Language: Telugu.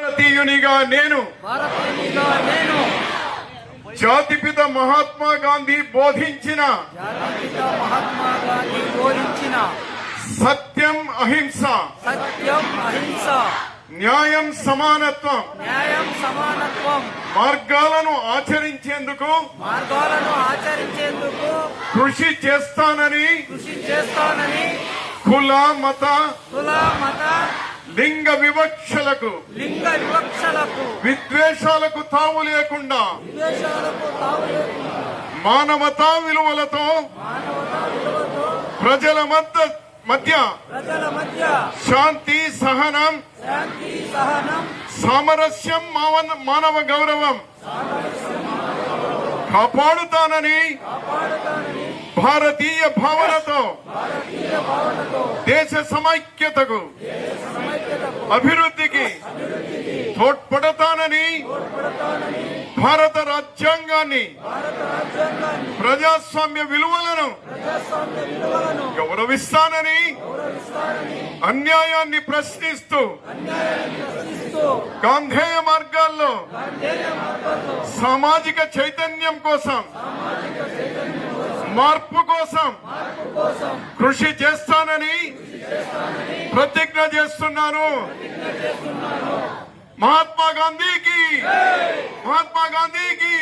భారతీయునిగా నేను. జాతిపిత మహాత్మా గాంధీ బోధించిన. జాతిపిత మహాత్మా గాంధీ బోధించిన. సత్యం అహింస. సత్యం అహింస. న్యాయం సమానత్వం. న్యాయం సమానత్వం. మార్గాలను ఆచరించేందుకు. మార్గాలను ఆచరించేందుకు. కృషి చేస్తానని. కృషి చేస్తానని. కుల మత. కుల మత. లింగ వివక్షలకు లింగ వివక్షలకు విద్వేషాలకు తావు లేకుండా విద్వేషాలకు తావు లేకుండా మానవతా విలువలతో ప్రజల మధ్య మధ్య శాంతి సహనం శాంతి సహనం సామరస్యం మానవ గౌరవం కాపాడుతానని భారతీయ భావనతో దేశ సమైక్యతకు అభివృద్ధికి తోడ్పడతానని భారత రాజ్యాంగాన్ని ప్రజాస్వామ్య విలువలను గౌరవిస్తానని అన్యాయాన్ని ప్రశ్నిస్తూ గాంధేయ మార్గాల్లో సామాజిక చైతన్యం కోసం మార్పు కోసం కృషి చేస్తానని ప్రతిజ్ఞ చేస్తున్నాను. మహాత్మా గాంధీకి మహాత్మా గాంధీకి.